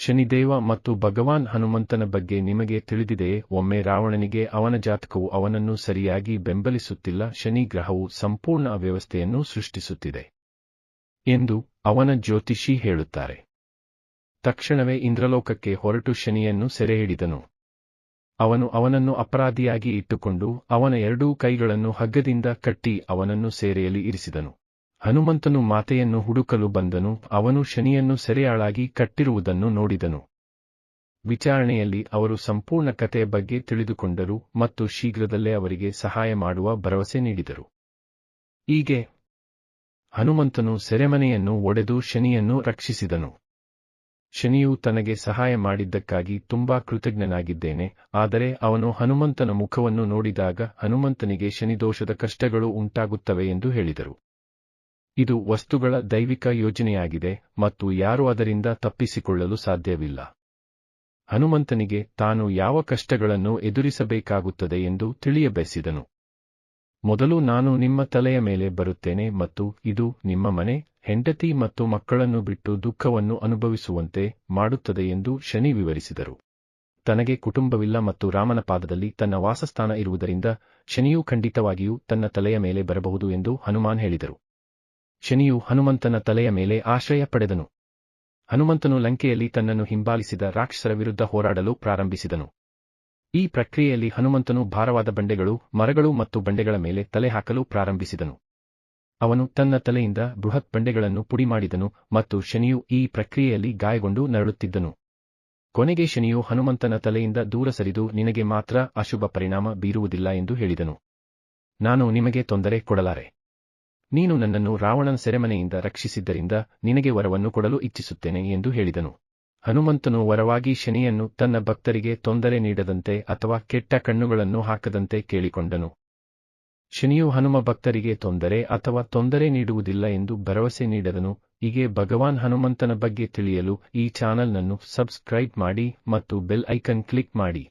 ಶನಿದೇವ ಮತ್ತು ಭಗವಾನ್ ಹನುಮಂತನ ಬಗ್ಗೆ ನಿಮಗೆ ತಿಳಿದಿದೆ ಒಮ್ಮೆ ರಾವಣನಿಗೆ ಅವನ ಜಾತಕವು ಅವನನ್ನು ಸರಿಯಾಗಿ ಬೆಂಬಲಿಸುತ್ತಿಲ್ಲ, ಶನಿ ಗ್ರಹವು ಸಂಪೂರ್ಣ ಅವ್ಯವಸ್ಥೆಯನ್ನು ಸೃಷ್ಟಿಸುತ್ತಿದೆ ಎಂದು ಅವನ ಜ್ಯೋತಿಷಿ ಹೇಳುತ್ತಾರೆ. ತಕ್ಷಣವೇ ಇಂದ್ರಲೋಕಕ್ಕೆ ಹೊರಟು ಶನಿಯನ್ನು ಸೆರೆಹಿಡಿದನು. ಅವನು ಅವನನ್ನು ಅಪರಾಧಿಯಾಗಿ ಇಟ್ಟುಕೊಂಡು ಅವನ ಎರಡೂ ಕೈಗಳನ್ನು ಹಗ್ಗದಿಂದ ಕಟ್ಟಿ ಅವನನ್ನು ಸೇರೆಯಲ್ಲಿ ಇರಿಸಿದನು. ಹನುಮಂತನು ಮಾತೆಯನ್ನು ಹುಡುಕಲು ಬಂದನು, ಅವನು ಶನಿಯನ್ನು ಸೆರೆಯಾಳಾಗಿ ಕಟ್ಟಿರುವುದನ್ನು ನೋಡಿದನು. ವಿಚಾರಣೆಯಲ್ಲಿ ಅವರು ಸಂಪೂರ್ಣ ಕಥೆಯ ಬಗ್ಗೆ ತಿಳಿದುಕೊಂಡರು ಮತ್ತು ಶೀಘ್ರದಲ್ಲೇ ಅವರಿಗೆ ಸಹಾಯ ಮಾಡುವ ಭರವಸೆ ನೀಡಿದರು. ಹೀಗೆ ಹನುಮಂತನು ಸೆರೆಮನೆಯನ್ನು ಒಡೆದು ಶನಿಯನ್ನು ರಕ್ಷಿಸಿದನು. ಶನಿಯು ತನಗೆ ಸಹಾಯ ಮಾಡಿದ್ದಕ್ಕಾಗಿ ತುಂಬಾ ಕೃತಜ್ಞನಾಗಿದ್ದೇನೆ, ಆದರೆ ಅವನು ಹನುಮಂತನ ಮುಖವನ್ನು ನೋಡಿದಾಗ ಹನುಮಂತನಿಗೆ ಶನಿದೋಷದ ಕಷ್ಟಗಳು ಉಂಟಾಗುತ್ತವೆ ಎಂದು ಹೇಳಿದರು. ಇದು ವಸ್ತುಗಳ ದೈವಿಕ ಯೋಜನೆಯಾಗಿದೆ ಮತ್ತು ಯಾರೂ ಅದರಿಂದ ತಪ್ಪಿಸಿಕೊಳ್ಳಲು ಸಾಧ್ಯವಿಲ್ಲ. ಹನುಮಂತನಿಗೆ ತಾನು ಯಾವ ಕಷ್ಟಗಳನ್ನು ಎದುರಿಸಬೇಕಾಗುತ್ತದೆ ಎಂದು ತಿಳಿಯಬಯಸಿದನು. ಮೊದಲು ನಾನು ನಿಮ್ಮ ತಲೆಯ ಮೇಲೆ ಬರುತ್ತೇನೆ ಮತ್ತು ಇದು ನಿಮ್ಮ ಮನೆ, ಹೆಂಡತಿ ಮತ್ತು ಮಕ್ಕಳನ್ನು ಬಿಟ್ಟು ದುಃಖವನ್ನು ಅನುಭವಿಸುವಂತೆ ಮಾಡುತ್ತದೆ ಎಂದು ಶನಿ ವಿವರಿಸಿದರು. ತನಗೆ ಕುಟುಂಬವಿಲ್ಲ ಮತ್ತು ರಾಮನ ಪಾದದಲ್ಲಿ ತನ್ನ ವಾಸಸ್ಥಾನ ಇರುವುದರಿಂದ ಶನಿಯು ಖಂಡಿತವಾಗಿಯೂ ತನ್ನ ತಲೆಯ ಮೇಲೆ ಬರಬಹುದು ಎಂದು ಹನುಮಾನ್ ಹೇಳಿದರು. ಶನಿಯು ಹನುಮಂತನ ತಲೆಯ ಮೇಲೆ ಆಶ್ರಯ ಪಡೆದನು. ಹನುಮಂತನು ಲಂಕೆಯಲ್ಲಿ ತನ್ನನ್ನು ಹಿಂಬಾಲಿಸಿದ ರಾಕ್ಷಸರ ವಿರುದ್ಧ ಹೋರಾಡಲು ಪ್ರಾರಂಭಿಸಿದನು. ಈ ಪ್ರಕ್ರಿಯೆಯಲ್ಲಿ ಹನುಮಂತನು ಭಾರವಾದ ಬಂಡೆಗಳು, ಮರಗಳು ಮತ್ತು ಬಂಡೆಗಳ ಮೇಲೆ ತಲೆ ಹಾಕಲು ಪ್ರಾರಂಭಿಸಿದನು. ಅವನು ತನ್ನ ತಲೆಯಿಂದ ಬೃಹತ್ ಬಂಡೆಗಳನ್ನು ಪುಡಿಮಾಡಿದನು ಮತ್ತು ಶನಿಯು ಈ ಪ್ರಕ್ರಿಯೆಯಲ್ಲಿ ಗಾಯಗೊಂಡು ನರಳುತ್ತಿದ್ದನು. ಕೊನೆಗೆ ಶನಿಯು ಹನುಮಂತನ ತಲೆಯಿಂದ ದೂರ ಸರಿದು ನಿನಗೆ ಮಾತ್ರ ಅಶುಭ ಪರಿಣಾಮ ಬೀರುವುದಿಲ್ಲ ಎಂದು ಹೇಳಿದನು. ನಾನು ನಿಮಗೆ ತೊಂದರೆ ಕೊಡಲಾರೆ. ನೀನು ನನ್ನನ್ನು ರಾವಣನ ಸೆರೆಮನೆಯಿಂದ ರಕ್ಷಿಸಿದ್ದರಿಂದ ನಿನಗೆ ವರವನ್ನು ಕೊಡಲು ಇಚ್ಛಿಸುತ್ತೇನೆ ಎಂದು ಹೇಳಿದನು. ಹನುಮಂತನು ವರವಾಗಿ ಶನಿಯನ್ನು ತನ್ನ ಭಕ್ತರಿಗೆ ತೊಂದರೆ ನೀಡದಂತೆ ಅಥವಾ ಕೆಟ್ಟ ಕಣ್ಣುಗಳನ್ನು ಹಾಕದಂತೆ ಕೇಳಿಕೊಂಡನು. ಶನಿಯು ಹನುಮ ಭಕ್ತರಿಗೆ ತೊಂದರೆ ಅಥವಾ ತೊಂದರೆ ನೀಡುವುದಿಲ್ಲ ಎಂದು ಭರವಸೆ ನೀಡದನು. ಹೀಗೆ ಭಗವಾನ್ ಹನುಮಂತನ ಬಗ್ಗೆ ತಿಳಿಯಲು ಈ ಚಾನಲ್ನನ್ನು ಸಬ್ಸ್ಕ್ರೈಬ್ ಮಾಡಿ ಮತ್ತು ಬೆಲ್ ಐಕನ್ ಕ್ಲಿಕ್ ಮಾಡಿ.